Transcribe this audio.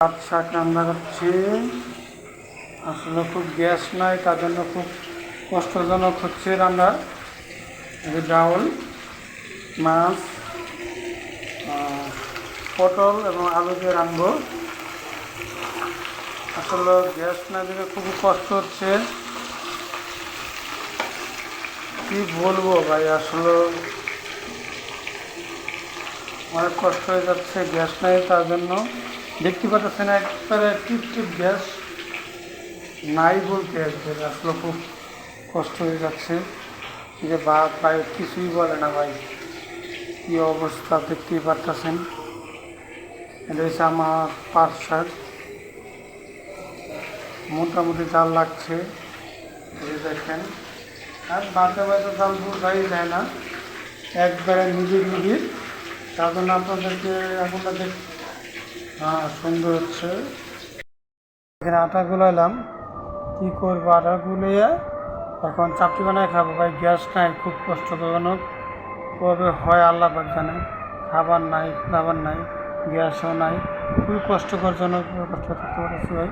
শাক রান্না করছি আসলে খুব গ্যাস নাই, তার জন্য খুব কষ্টজনক হচ্ছে রান্না ডাউল, মাছ পটল এবং আলু দিয়ে রানবো। আসলে গ্যাস না দিলে খুব কষ্ট হচ্ছে। কি বলব ভাই, আসলে অনেক কষ্ট হয়ে যাচ্ছে, গ্যাস নাই তার জন্য। দেখতে পাচ্ছেন একবারে টিপ টিপ গ্যাস নাই বলতে একবারে আসলে খুব কষ্ট হয়ে যাচ্ছে। যে বা ভাই কিছুই বলে না ভাই। কী অবস্থা দেখতেই পারতেছেন। হচ্ছে আমার শাক মোটামুটি জাল লাগছে। দেখেন। আর বাঁচা বাঁচা জাল বোঝাই যায় না। একবারে নিজের নিবিড় তার জন্য আপনাদেরকে এখন দেখ সুন্দর হচ্ছে। এখানে আটা গুলাইলাম কী করব? আটা গুলিয়ে এখন চাপটি বানায় খাব। ভাই, গ্যাস নাই, খুব কষ্টজনক। কবে হয় আল্লাহ পাক জানে। খাবার নাই খাবার নাই, গ্যাসও নাই। খুবই কষ্টকরজনক কষ্ট থাকতে পারছি ভাই।